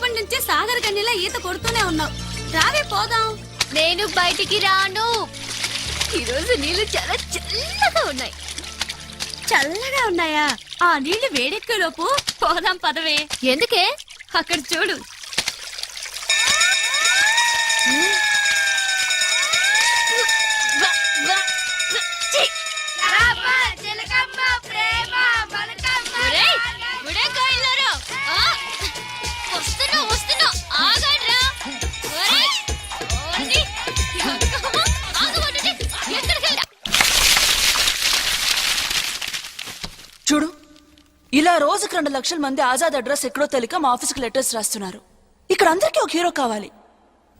సేపటి నుంచి సాగర్ గన్నిలా ఈత కొడుతూనే ఉన్నావు. రావే పోదాం. నేను బయటికి రాను. ఈరోజు నీళ్ళు చాలా చల్లగా ఉన్నాయి. చల్లగా ఉన్నాయా? ఆ నీళ్ళు వేడెక్కేలోపు? పోదాం పదవే. ఎందుకే? అక్కడ చూడు. ఇలా రోజుకి రెండు లక్షల మంది ఆజాద్ అడ్రస్ ఎక్కడో తెలియక మా ఆఫీస్కి లెటర్స్ రాస్తున్నారు. ఇక్కడ అందరికీ ఒక హీరో కావాలి.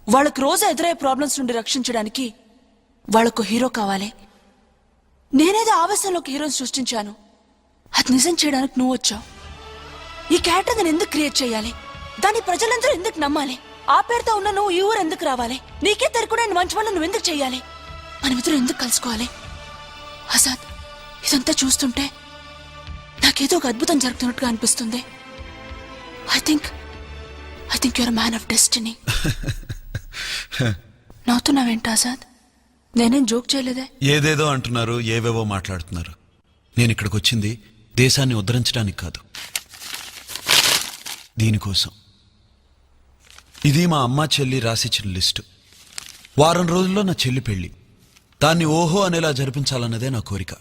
వాళ్ళకు రోజు ఎదురయ్యే ప్రాబ్లమ్స్ నుండి రక్షించడానికి వాళ్ళకు హీరో కావాలి. నేనేదో ఆవేశంలో ఒక హీరోని సృష్టించాను. అది నిజం చేయడానికి నువ్వు వచ్చావు. ఈ క్యారెక్టర్ నేను ఎందుకు క్రియేట్ చేయాలి? దాన్ని ప్రజలందరూ ఎందుకు నమ్మాలి? ఆ పేరుతో ఉన్న నువ్వు ఈ ఊరు ఎందుకు రావాలి? నీకే తెరకుండా మంచి వాళ్ళు నువ్వు ఎందుకు చేయాలి? మనమిద్దరం ఎందుకు కలుసుకోవాలి? ఆజాద్ ఇదంతా చూస్తుంటే నాకేదో ఒక అద్భుతం జరుగుతున్నట్టుగా అనిపిస్తుంది. I think I think your man of destiny నవ్వుతున్నావేంటి Azad? నేనేం జోక్ చేయలేదే? ఏదేదో అంటున్నారు ఏవేవో మాట్లాడుతున్నారు. నేను ఇక్కడికి వచ్చింది దేశాన్ని ఉద్ధరించడానికి కాదు. దీనికోసం. ఇది మా అమ్మ చెల్లి రాసిచ్చిన లిస్టు. వారం రోజుల్లో నా చెల్లి పెళ్ళి దాన్ని ఓహో అనేలా జరిపించాలన్నదే నా కోరిక.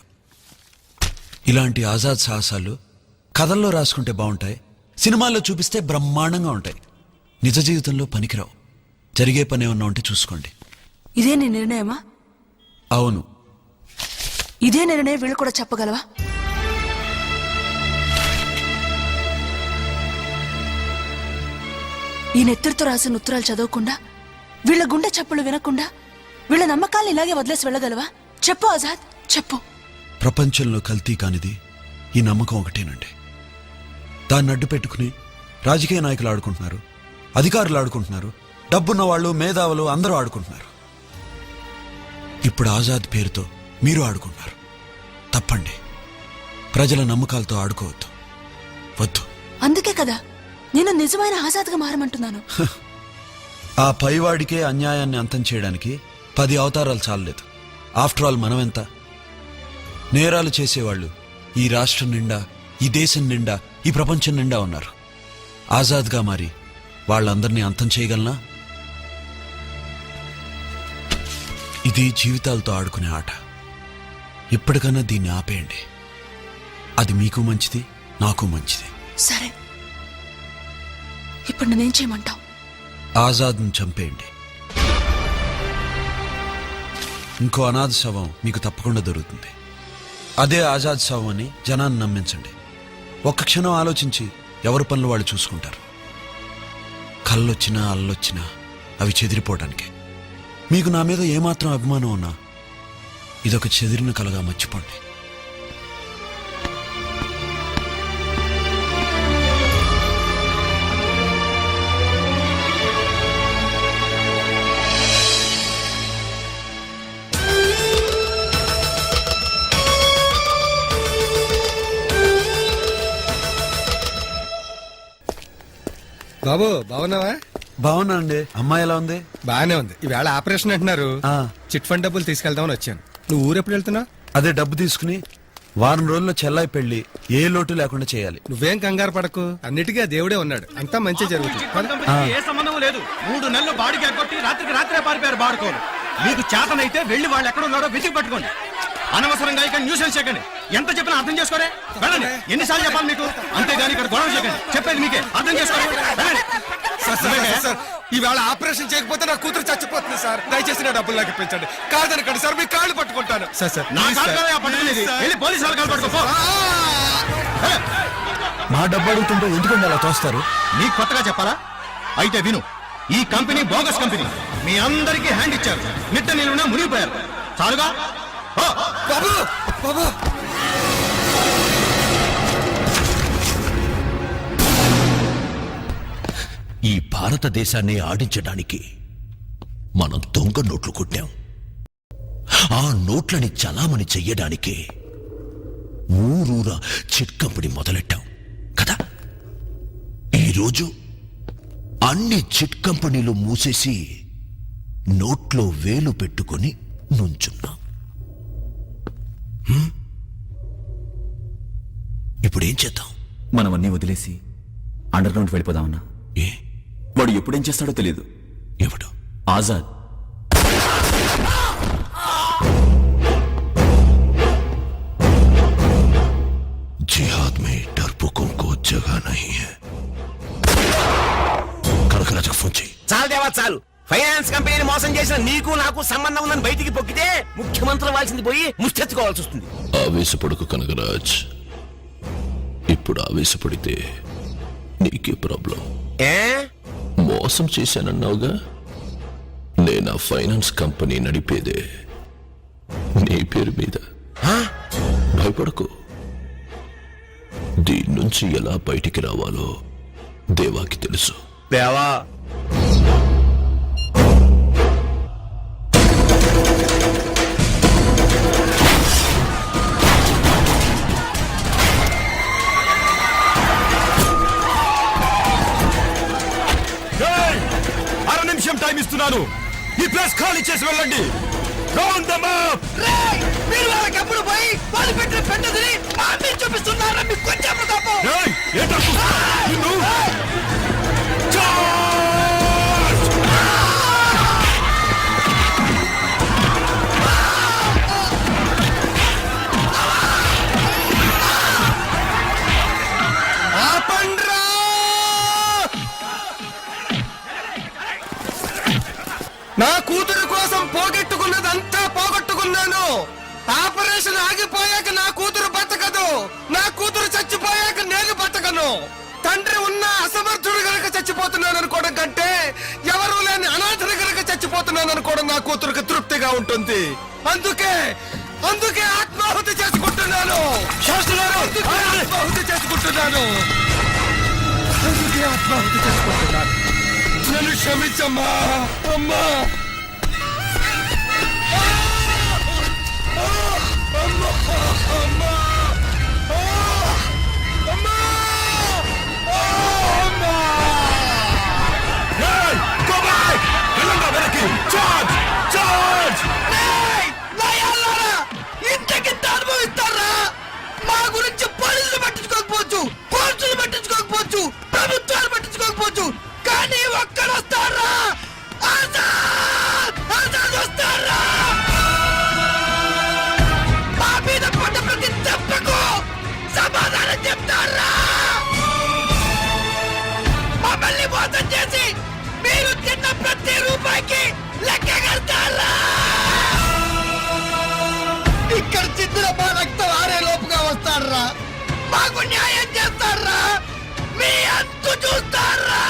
ఇలాంటి ఆజాద్ సాహసాలు కథల్లో రాసుకుంటే బాగుంటాయి సినిమాల్లో చూపిస్తే బ్రహ్మాండంగా ఉంటాయి. నిజ జీవితంలో పనికిరావు. జరిగే పని ఏమన్నా ఉంటే చూసుకోండి. ఇదే నీ నిర్ణయమా? అవును. ఇదే నిర్ణయం వీళ్ళు కూడా చెప్పగలవా? ఈ నెత్తురుతో రాసిన ఉత్తరాలు చదవకుండా వీళ్ళ గుండె చప్పులు వినకుండా వీళ్ళ నమ్మకాలను ఇలాగే వదిలేసి వెళ్ళగలవా? చెప్పు ఆజాద్ చెప్పు. ప్రపంచంలో కల్తీ కానిది ఈ నమ్మకం ఒకటేనండి. దాన్ని అడ్డు పెట్టుకుని రాజకీయ నాయకులు ఆడుకుంటున్నారు అధికారులు ఆడుకుంటున్నారు డబ్బున్న వాళ్ళు మేధావులు అందరూ ఆడుకుంటున్నారు. ఇప్పుడు ఆజాద్ పేరుతో మీరు ఆడుకుంటున్నారు. తప్పండి. ప్రజల నమ్మకాలతో ఆడుకోవద్దు. వద్దు. అందుకే కదా నేను నిజమైన ఆజాద్గా మారమంటున్నాను. ఆ పైవాడికే అన్యాయాన్ని అంతం చేయడానికి పది అవతారాలు చాలలేదు. After all మనమెంత? నేరాలు చేసేవాళ్ళు ఈ రాష్ట్రం నిండా ఈ దేశం నిండా ఈ ప్రపంచం నిండా ఉన్నారు. ఆజాద్గా మారి వాళ్ళందరినీ అంతం చేయగలనా? ఇది జీవితాలతో ఆడుకునే ఆట. ఇప్పటికన్నా దీన్ని ఆపేయండి. అది మీకు మంచిది నాకు మంచిది. సరే. ఇప్పుడు నేనేం చేయమంటావు? ఆజాద్ను చంపేయండి. ఇంకో అనాథ శవం మీకు తప్పకుండా దొరుకుతుంది. అదే ఆజాద్ సావు అని జనాన్ని నమ్మించండి. ఒక్క క్షణం ఆలోచించి ఎవరి పనులు వాళ్ళు చూసుకుంటారు. కళ్ళొచ్చినా అల్లొచ్చినా అవి చెదిరిపోవడానికే. మీకు నా మీద ఏమాత్రం అభిమానం ఉన్నా ఇదొక చెదిరిన కలగా మర్చిపోండి. బాబు బాగున్నావా? బాగున్నా అండి అమ్మాయి ఎలా ఉంది? బాగానే ఉంది. ఈవేళ ఆపరేషన్ అంటున్నారు. ఆ. చిట్ ఫండ్ డబ్బులు తీసుకెళ్దామని వచ్చాను. నువ్వు ఊరెప్పుడు వెళ్తున్నావు? అదే డబ్బు తీసుకుని వారం రోజుల్లో చెల్లాయి పెళ్ళి ఏ లోటు లేకుండా చేయాలి. నువ్వేం కంగారు పడకు. అన్నిటికీ ఆ దేవుడే ఉన్నాడు. అంతా మంచి జరుగుతుంది. పద. కంపెనీకి ఏ సంబంధం లేదు. మూడు నెలలు రాత్రికి రాత్రే పారిపోయారు బాడుకోరు మీకు చేతనైతే వెళ్ళి వాళ్ళు ఎక్కడ ఉన్నారో వెతికి పట్టుకోండి. అనవసరంగా ఇక్కడ న్యూసెన్స్ చేయకండి. ఎంత చెప్పినా అర్థం చేసుకోరే? వెళ్ళండి. ఎన్నిసార్లు చెప్పాలి మీకు? అంతేగాని ఇక్కడ గొడవ చేయకండి. చెప్పేది మీకే. అర్థం సార్, ఈవేళ ఆపరేషన్ చేయకపోతే నా కూతురు చచ్చిపోతుంది సార్. దయచేసి నా డబ్బులు నాకు ఇప్పించండి. కాదనకండి సార్. మీ కాళ్ళు పట్టుకుంటాను. సార్ సార్ నా. వెళ్ళి పోలీసు వాళ్ళ కాలు పట్టుకో. మా డబ్బు అడుగుతుంటే ఎందుకండి అలా తోస్తారు? నీకు కొత్తగా చెప్పాలా? అయితే విను. ఈ కంపెనీ బోగస్ కంపెనీ. మీ అందరికీ హ్యాండ్ ఇచ్చారు. నిట్ట నిలువున మునిగిపోయారు. చాలుగా? బాబు! బాబు! ఈ భారతదేశాన్ని ఆడించడానికి మనం దొంగ నోట్లు కొట్టాం. ఆ నోట్లని చలామణి చెయ్యడానికి ఊరూరా చిట్ కంపెనీ మొదలెట్టాం. కదా? ఈరోజు అన్ని చిట్ కంపెనీలు మూసేసి నోట్లో వేలు పెట్టుకొని నుంచున్నాం. హ్మ్? ఇప్పుడేం చేద్దాం మనం అన్నీ వదిలేసి అండర్ గ్రౌండ్ వెళ్ళిపోదామన్నా ఏ వాడు ఎప్పుడేం చేస్తాడో తెలియదు ఎవడు ఆజాద్ जिहाद में डरपोकों को जगह नहीं है కనకరాజుకు ఫోన్ చేయి చాలు దేవా చాలు ఫైనాన్స్ కంపెనీని మోసం చేసిన నీకు నాకు సంబంధం ఉందని బయటికి పొక్కితే ముఖ్యమంత్రి వాల్సింది పోయి ముష్టెత్తుకోవాల్సి వస్తుంది. ఆవేశపడకు కనకరాజ్. ఇప్పుడు ఆవేశపడితే నీకే ప్రాబ్లం. ఏ? మోసం చేశానన్నావుగా? నేను ఆ ఫైనాన్స్ కంపెనీ నడిపేదే నీ పేరు మీద. భయపడకు. దీని నుంచి ఎలా బయటికి రావాలో దేవాకి తెలుసు. దేవా టైం ఇస్తున్నాను ఈ ప్లేస్ ఖాళీ చేసి వెళ్ళండి. Round them up! మీరు వాళ్ళకెప్పుడు పోయి వాళ్ళు పెట్టిన పెట్టదని మా మీద కొంచెం తప్ప నా కూతురు కోసం పోగొట్టుకున్నదంతా పోగొట్టుకున్నాను. ఆపరేషన్ ఆగిపోయాక నా కూతురు బతకదు. నా కూతురు చచ్చిపోయాక నేను బతకను. తండ్రి ఉన్న అసమర్థుడు గనక చచ్చిపోతున్నాను అనుకోవడం కంటే ఎవరు లేని అనాథుడు గనక చచ్చిపోతున్నాను అనుకోవడం నా కూతురుకి తృప్తిగా ఉంటుంది. అందుకే అందుకే ఆత్మాహుతి చేసుకుంటున్నాను. అందుకే ఆత్మాహుతి చేసుకుంటున్నాను. అందుకే ఆత్మాహుతి చేసుకుంటున్నాను. నన్ను క్షమించమ్మా అమ్మా ఇంతకింత ఇక్కడ చిత్తుల మా రక్తం ఆరే లోపుగా వస్తారా మాకు న్యాయం చేస్తారా మీ అంతు చూస్తారా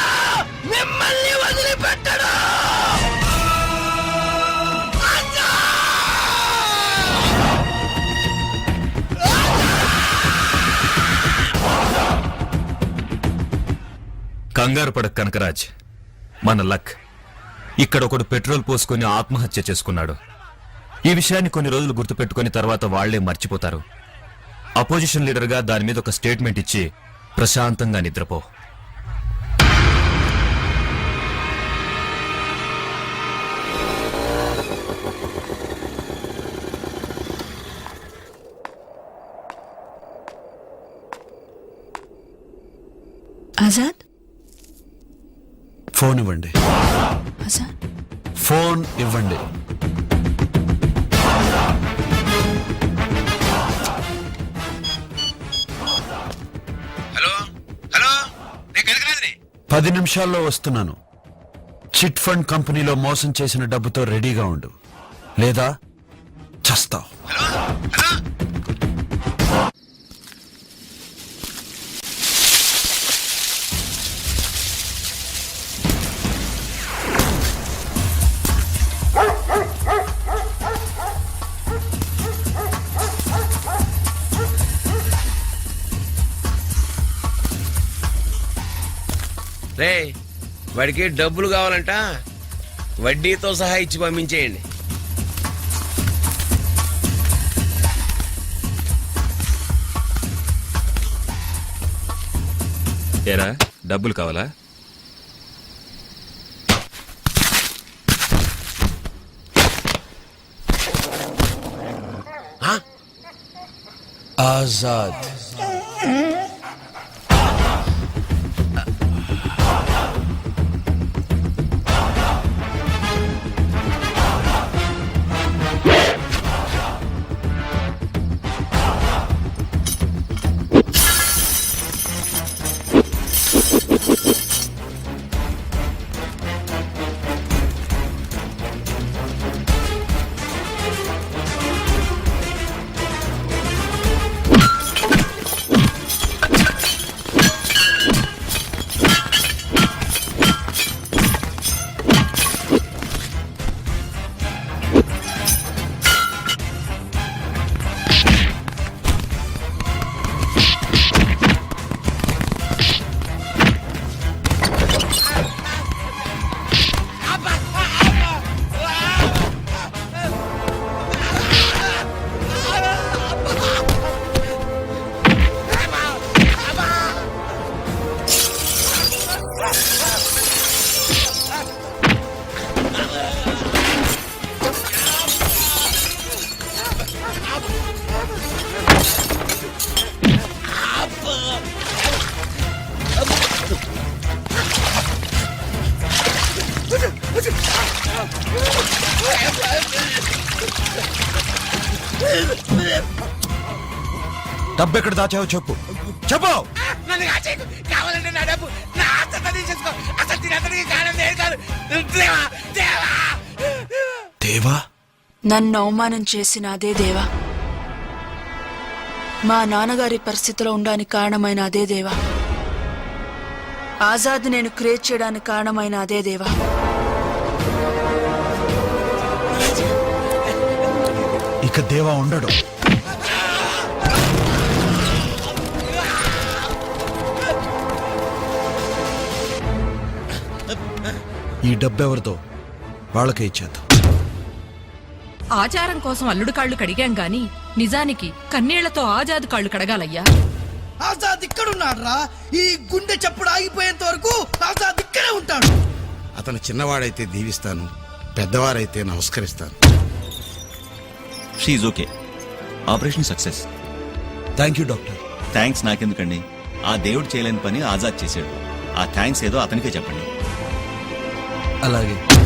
మిమ్మల్ని వదిలిపెట్టడా. కంగారు పడక్ కనకరాజ్. మన లక్. ఇక్కడ ఒకడు పెట్రోల్ పోసుకొని ఆత్మహత్య చేసుకున్నాడు. ఈ విషయాన్ని కొన్ని రోజులు గుర్తుపెట్టుకుని తర్వాత వాళ్ళే మర్చిపోతారు. అపోజిషన్ లీడర్గా దాని మీద ఒక స్టేట్మెంట్ ఇచ్చి ప్రశాంతంగా నిద్రపో. ఆజాద్? ఫోన్ ఇవ్వండి. ఆజాద్ ఫోన్ ఇవ్వండి. హలో? హలో? నేను కనకరాజుని. పది నిమిషాల్లో వస్తున్నాను. చిట్ ఫండ్ కంపెనీలో మోసం చేసిన డబ్బుతో రెడీగా ఉండు. లేదా చస్తావు. రే వాడికి డబ్బులు కావాలంట. వడ్డీతో సహా ఇచ్చి పంపించేయండి. ఏరా డబ్బులు కావాలా? ఆజాద్. డబ్బు ఎక్కడ దాచావో చెప్పు. చెప్పు. నన్ను కాచేయకు. కావాలంటే నా డబ్బు నా ఆస్తంతా తీసేసుకో. అసలు దీని అతనికి కారణం నేను కాదు. దేవా దేవా. దేవా? నన్ను అవమానం చేసిన అదే దేవా. మా నాన్నగారి పరిస్థితిలో ఉండడానికి కారణమైన అదే దేవా. ఆజాద్ నేను క్రియేట్ చేయడానికి కారణమైన అదే దేవా. ఇక దేవా ఉండడు. ఈ డబ్బు ఎవరితో వాళ్ళకే ఇచ్చేద్దాం. ఆచారం కోసం అల్లుడు కాళ్ళు కడిగాం గాని నిజానికి కన్నీళ్ళతో ఆజాదు కాళ్ళు కడగాలయ్యా. ఆజాద్ ఇక్కడ ఉన్నాడు రా ఈ గుండె చప్పుడు ఆగిపోయేంత వరకు ఆజాద్ ఇక్కడే ఉంటాడు. అతను చిన్నవాడైతే దీవిస్తాను పెద్దవారైతే నమస్కరిస్తాను. She okay operation success thank you doctor thanks నాకెందుకండి? ఆ దేవుడు చేయలేని పని ఆజాద్ చేశాడు. ఆ థ్యాంక్స్ ఏదో అతనికే చెప్పండి. అలాగే.